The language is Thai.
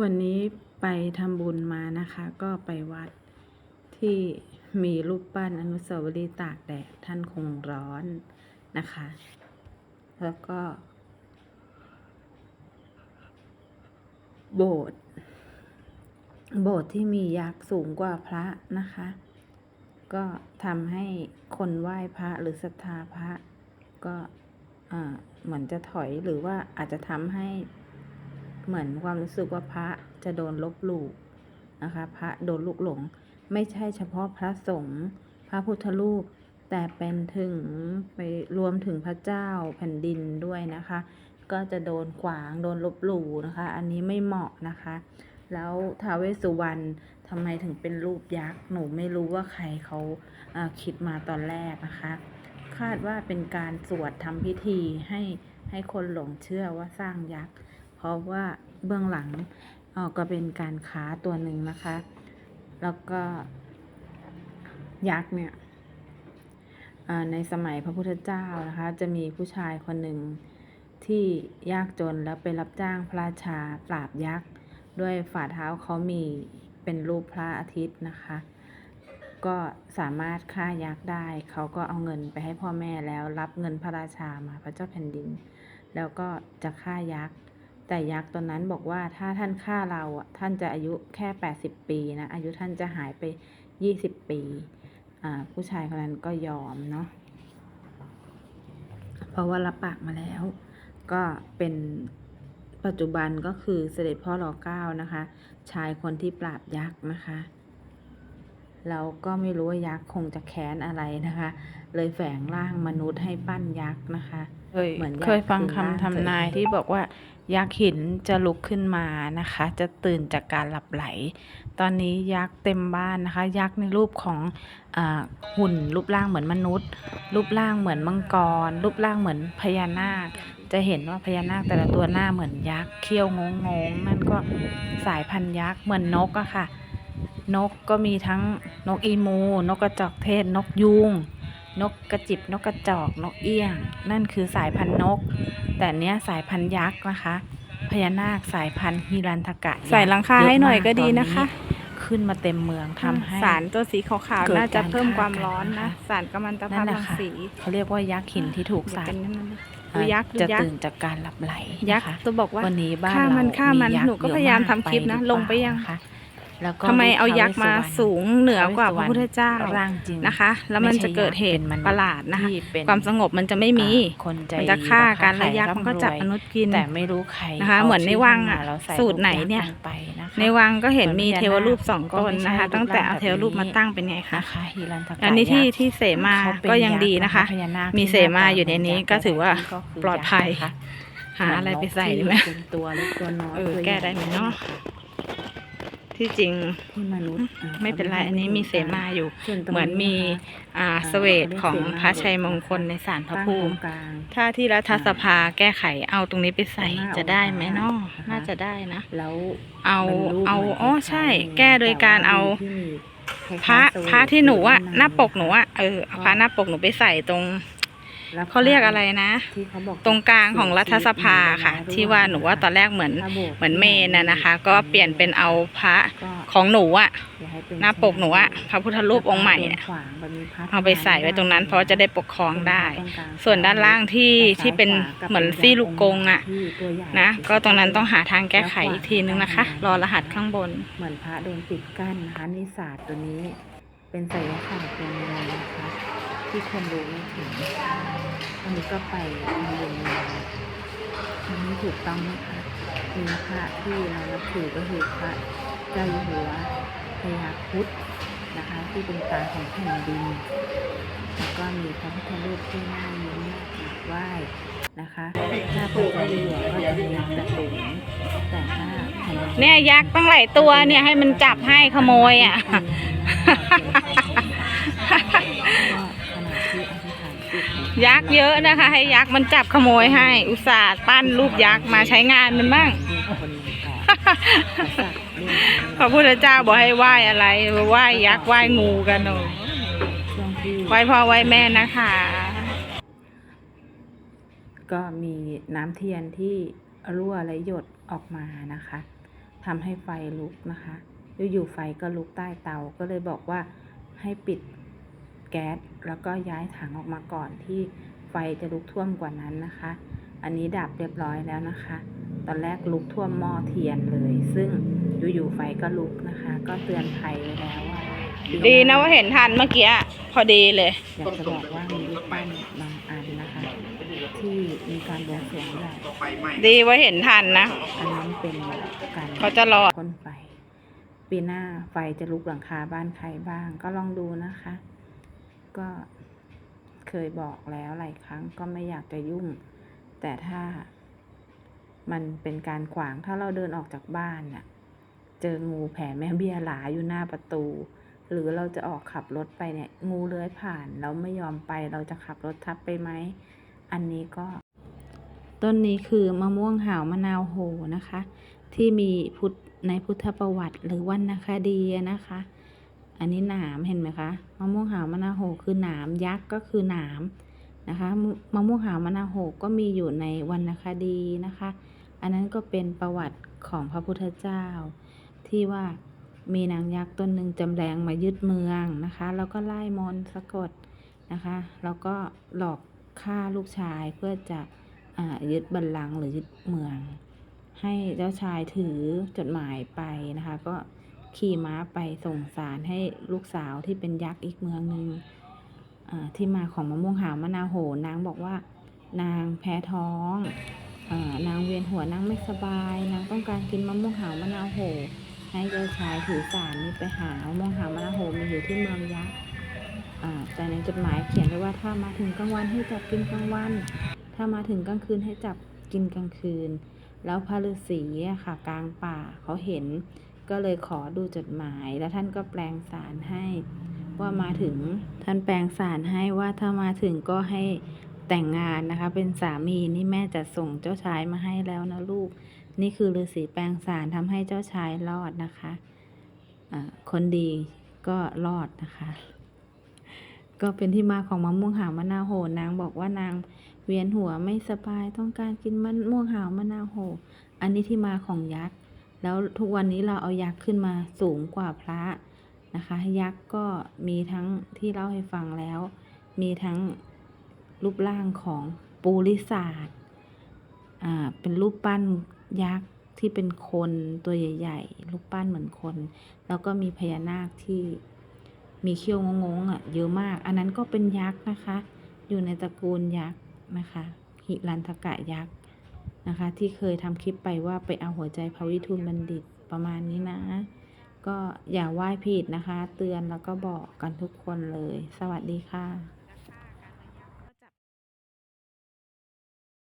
วันนี้ไปทำบุญมานะคะ ก็ไปวัดที่มีรูปปั้นอนุสาวรีย์ตากแดดท่านคงร้อนนะคะ แล้วก็ โบสถ์โบสถ์ที่มียักษ์สูงกว่าพระนะคะ ก็ทำให้คนไหว้พระหรือศรัทธาพระ ก็อ่าเหมือนจะถอยหรือว่าอาจจะทำให้ เหมือนความรู้สึกว่าพระจะโดนลบหลู่นะคะ พระโดนลูกหลง ไม่ใช่เฉพาะพระสงฆ์พระพุทธรูป แต่เป็นถึงไปรวมถึงพระเจ้าแผ่นดินด้วยนะคะ ก็จะโดนขวางโดนลบหลู่นะคะ อันนี้ไม่เหมาะนะคะ แล้วท้าวเวสสุวรรณทำไมถึงเป็นรูปยักษ์หนูไม่รู้ว่าใครเขาอ่าคิดมาตอนแรกนะคะ คาดว่าเป็นการสวดทำพิธีให้ให้คนหลงเชื่อว่าสร้างยักษ์ เพราะว่าเบื้องหลังออก็เป็นการค้าตัวหนึ่งนะคะ แล้วก็ยักษ์เนี่ยในสมัยพระพุทธเจ้านะคะ จะมีผู้ชายคนหนึ่งที่ยากจนแล้วไปรับจ้างพระราชาปราบยักษ์ ด้วยฝ่าเท้าเขามีเป็นรูปพระอาทิตย์นะคะ ก็สามารถฆ่ายักษ์ได้ เขาก็เอาเงินไปให้พ่อแม่แล้วรับเงินพระราชามาพระเจ้าแผ่นดิน แล้วก็จะฆ่ายักษ์ แต่ยักษ์ตอนนั้นบอกว่าถ้าท่านฆ่าเราอะท่านจะอายุแค่ 80 ปีนะอายุท่านจะหายไป 20 ปีอ่าผู้ชายคนนั้นก็ยอมเนาะเพราะว่ารับปากมาแล้ว ก็เป็นปัจจุบันก็คือเสด็จพ่อรอเก้านะคะ ชายคนที่ปราบยักษ์นะคะแล้วก็ไม่รู้ว่ายักษ์คงจะแค้นอะไรนะคะ เลยแฝงร่างมนุษย์ให้ปั้นยักษ์นะคะ เคยเหมือนยักษ์เคยฟังคือร่างคำทำนายที่บอกว่ายักษ์หินจะลุกขึ้นมานะคะ จะตื่นจากการหลับไหล ตอนนี้ยักษ์เต็มบ้านนะคะ ยักษ์ในรูปของอาหุ่น รูปร่างเหมือนมนุษย์ รูปร่างเหมือนมังกร รูปร่างเหมือนพญานาค จะเห็นว่าพญานาคแต่ละตัวหน้าเหมือนยักษ์เขี้ยวงงงๆนั่นก็สายพันธุ์ยักษ์เหมือนนกอะค่ะ นกก็มีทั้งนกอีมู นกกระจอกเทศนกยูง นกกระจิบนกกระจอกนกเอี้ยง นั่นคือสายพันธุ์นก แต่เนี้ยสายพันธุ์ยักษ์นะคะ พญานาคสายพันธุ์ฮิรันทกะใส่หลังคาให้หน่อยก็ดีนะคะเยอมากตอนนี้ขึ้นมาเต็มเมืองทำให้สารตัวสีขาวเกิดๆน่าจะเพิ่มการความฆ่ากันร้อนนะคะนะสารกัมมันตนั่ภาพนแหละรังค่ะสีเขาเรียกว่ายักษ์หินที่ถูกเดี๋ยวสาเป็รนนั่นนะดูอ่ายักษ์ดูจะยักตื่ษ์นจากการหลับไหลยักษ์นะคะตัวบอกว่าวันนี้บ้านฆ่าเรามันฆ่ามันยักษ์หนูก็เอะพยายามกทำคลิปนะหรือลงไปยังเล่านะคะ แล้วก็ทำไมเอารูปยักษ์มาท้วเวสสุวรรณสูงเหนือกว่าพระพุทธเจ้าร่างจริงนะคะ แล้วมันจะเกิดเหตุไม่ใช่ยักษ์เป็นมนุษย์ประหลาดนะคะที่เป็นความสงบมันจะไม่มีอ่าคนใจมันจะฆ่ากันดีแล้วใครยักษ์มันก็จับร่ำรวยมนุษย์กินแต่ไม่รู้ใครนะคะาเหมือนในชื่วังท่าอะมาแล้วใสูตรไหนเนี่ยรูปกษ์ลงไปนะคะในวังก็เห็นมีเหมือนพญานาคเทวรูปสองตก็นไม่ใช่นะคะรูปตั้งแต่ร่างเอาแบบเทวรูปนี้มาตั้งเป็นไงคะนะคะฮิรันทกะอันนี้ที่ยักษ์ที่เสมาเขเป็นก็ยังดีนะคะพญานาคมีที่เสมาหตอยู่ในนี้เหมืก็ถือว่ายักษ์ก็คือปลอดภัยยักษ์นะคะหาอะไรไปใส่ดีไหมเป็นตัวเล็กตัวน้อยเออตัวแก้ได้ไหมเนาะ ที่จริงที่มนุษย์อ่าไม่เป็นไรอันนี้มีเสมาอยู่ส่วตรงเหมือนมีะคะอ่าสเวทของพระชัยมงคลในศาลพระภูมิตั้งตงกลางถ้าที่รัฐสภาแก้ไขเอาตรงนี้ไปใส่ตรงหน้าจะได้ไหมเนาะองค์พระน่าจะได้นะแล้วเอาเป็นรูปเอาหมืนอ๋อคล้ายๆใช่มือแก้โดยการเอาแต่ว่ที่มีคพระล้ายๆสเวทพระที่หนูอะยู่หน้าปกะคะหนูอะเออเอาพระหน้าปกหนูไปใส่ตรงแล้ว เขาเรียกอะไรนะที่เขาบอกตรงกลางของรัฐสภาค่ะ ที่ว่าหนูว่าตอนแรกเหมือนถ้าโบสถ์เหมือนเมนน่ะนะคะ ก็เปลี่ยนเป็นเอาพระก็ของหนูอะอย่าให้เป็หน้าปกหนูอะพระพุทธรูปองค์ใหม่อะขวางแบบมีพระเอาไปใส่ไว้ตรงนั้น เพราะจะได้ปกครองได้ตรงกลางส่วนด้านล่างที่ที่เป็นเหมือนซี่ลูกกงอะที่ตัวใหญ่นะก็ตรงนั้นต้องหาทางแก้ไขอีกทีนึงนะคะ รอรหัสข้างบน เหมือนพระโดนปิดกั้นนะคะนิสาสตร์ตัวนี้ เป็นไสยศาสตร์ตัวหนึงเลยนะคะ ที่คนรู้ไม่ถึง อันนี้ก็ไปทำบุญมาอันนี้ถูกต้องนะคะมีพระที่เรานับถือก็คือพระเจ้าอยู่หัวพญาครุดนะคะ ที่เป็นตาของแผ่นดินแล้วก็มีพระพุทธรูปที่น่ายิ้มน่ากราบไหว้นะคะถ้าพระเจ้าอยู่หัวก็จะมีกระสุนแต่ถ้าแผ่นดินเนี่ยยักษ์ตั้งหลายตัวเนี่ยให้มันจับให้ขโมยอะ ยักษ์เยอะนะคะ ให้ยักษ์มันจับขโมยให้ อุตส่าห์ปั้นรูปยักษ์มาใช้งานมันบ้างพระพุทธเจ้าบอกให้ไหว้อะไรไหว้ยักษ์ไหว้งูกันหนูไหว้พ่อไหว้แม่นะคะ ก็มีน้ำเทียนที่รั่วและหยดออกมานะคะทำให้ไฟลุกนะคะ อยู่ๆไฟก็ลุกใต้เตา ก็เลยบอกว่าให้ปิดแก๊สแล้วก็ย้ายถังออกมาก่อนที่ไฟจะลุกท่วมกว่านั้นนะคะ อันนี้ดับเรียบร้อยแล้วนะคะ ตอนแรกลุกท่วมหม้อเทียนเลย ซึ่งอยู่ๆไฟก็ลุกนะคะ ก็เตือนภัยไว้แล้วว่าดีนะว่าเห็นทันเมื่อกี้พอดีเลย อยากจะบอกว่ามีรูปปั้นบางอันนะคะ ที่มีการบวงสรวงใหญ่ดีว่าเห็นทันนะอันนั้นเป็นการเขาจะรอพ่นไฟ ปีหน้าไฟจะลุกหลังคาบ้านใครบ้าง ก็ลองดูนะคะ ก็เคยบอกแล้วหลายครั้งก็ไม่อยากจะยุ่ง แต่ถ้ามันเป็นการขวางถ้าเราเดินออกจากบ้านน่ะ เจองูแผ่แม่เบี้ยหลาอยู่หน้าประตู หรือเราจะออกขับรถไปเนี่ย งูเลื้อยผ่านเราไม่ยอมไปเราจะขับรถทับไปไหม อันนี้ก็ ต้นนี้คือมะม่วงหาวมะนาวโหนะคะ ที่มีพุทธ ในพุทธประวัติหรือวรรณคดีนะคะ อันนี้หนามเห็นไหมคะมะม่วงหาวมะนาวโหคือหนามยักษ์ก็คือหนามนะคะมะม่วงหาวมะนาวโหก็มีอยู่ในวรรณคดีนะคะ อันนั้นก็เป็นประวัติของพระพุทธเจ้า ที่ว่ามีนางยักษ์ตนหนึ่งจำแรงมายึดเมืองนะคะ แล้วก็ไล่มนสะกดนะคะ แล้วก็หลอกฆ่าลูกชายเพื่อจะอ่ายึดบัลลังก์หรือยึดเมือง ให้เจ้าชายถือจดหมายไปนะคะ ก็ขี่ม้าไปส่งสารให้ลูกสาวที่เป็นยักษ์อีกเมืองหนึ่งที่มาของมะม่วงหาวมะนาวโหนางบอกว่านางแพ้ท้องอนางเวียนหัวนางไม่สบาย นางต้องการกินมะม่วงหาวมะนาวโหให้เจ้าชายถือสารนี้ไปหามะม่วงหาวมะนาวโหมีอยู่ที่เมืองยักษ์แต่ในจดหมายเขียนไว้ว่าถ้ามาถึงกลางวันให้จับกินกลางวัน ถ้ามาถึงกลางคืนให้จับกินกลางคืน แล้วพระฤาษีอะค่ะ กลางป่าเขาเห็น ก็เลยขอดูจดหมาย แล้วท่านก็แปลงสารให้ ว่ามาถึงท่านแปลงสารให้ว่าถ้ามาถึงก็ให้แต่งงานนะคะ เป็นสามีนี่แม่จะส่งเจ้าชายมาให้แล้วนะลูก นี่คือฤาษีแปลงสารทำให้เจ้าชายรอดนะคะอ่าคนดีก็รอดนะคะ ก็เป็นที่มาของมะม่วงหาวมะนาวโหนางบอกว่านาง เวียนหัวไม่สบายต้องการกินมะม่วงหาวมะนาวโห อันนี้ที่มาของยักษ์ แล้วทุกวันนี้เราเอายักษ์ขึ้นมาสูงกว่าพระนะคะ ยักษ์ก็มีทั้งที่เล่าให้ฟังแล้ว มีทั้งรูปร่างของปูริศาสตร์อ่า เป็นรูปปั้นยักษ์ที่เป็นคนตัวใหญ่ ๆ รูปปั้นเหมือนคน แล้วก็มีพญานาคที่มีเขี้ยวงงๆอะเยอะมาก อันนั้นก็เป็นยักษ์นะคะ อยู่ในตระกูลยักษ์ นะคะหิรันทกะยักษ์นะคะ ที่เคยทำคลิปไปว่าไปเอาหัวใจพระวิทูลบัณฑิตประมาณนี้นะ ก็อย่าไหว้ผิดนะคะ เตือนแล้วก็บอกกันทุกคนเลย สวัสดีค่ะ